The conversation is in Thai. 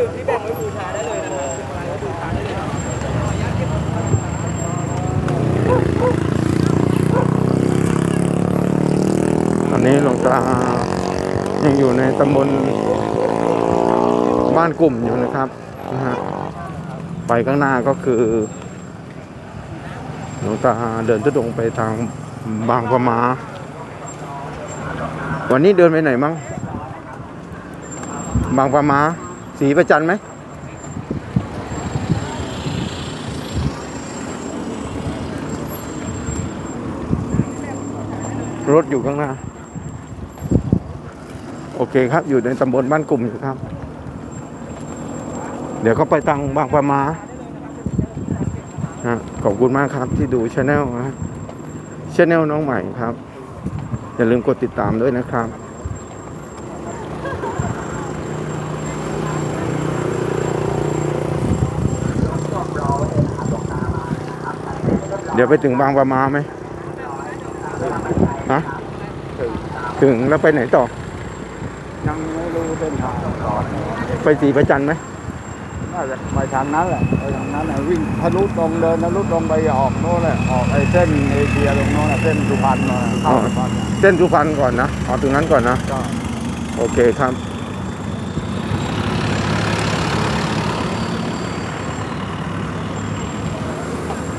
ื่มที่แบ่งไว้บูชาได้เลยนะครับอันนี้หลวงตายังอยู่ในตำบลบ้านกลุ่มอยู่นะครับนะฮะไปข้างหน้าก็คือหลวงตาเดินทุดงไปทางบางปะมา วันนี้เดินไปไหนมั้งบางปะมา สีประจันไหมรถอยู่ข้างหน้า โอเคครับ อยู่ในตำบลบ้านกลุ่มอยู่ครับ เดี๋ยวเขาไปตังบางปะมาขอบคุณมากครับที่ดูช anel นะช anel น้องใหม่ครับ อย่าลืมกดติดตามด้วยนะครับ ดี๋ยวไปถึงบางปะมาไหมฮะถึงแล้วไปไหนต่อ ยังไม่รู้เส้นทางก่อนไปสีประจันไหมน่าจะไปทางนั้นแหละไปทางนั้นแหละวิ่งทะลุตรงเดินทะลุตรงไปออกโน่นแหละออกไอ้เส้นเอเชียตรงโน้นน่ะเส้นสุพรรณมาเข้าสุพรรณน่ะเส้นสุพรรณก่อนนะเอาตรงนั้นก่อนนะก็โอเคครับ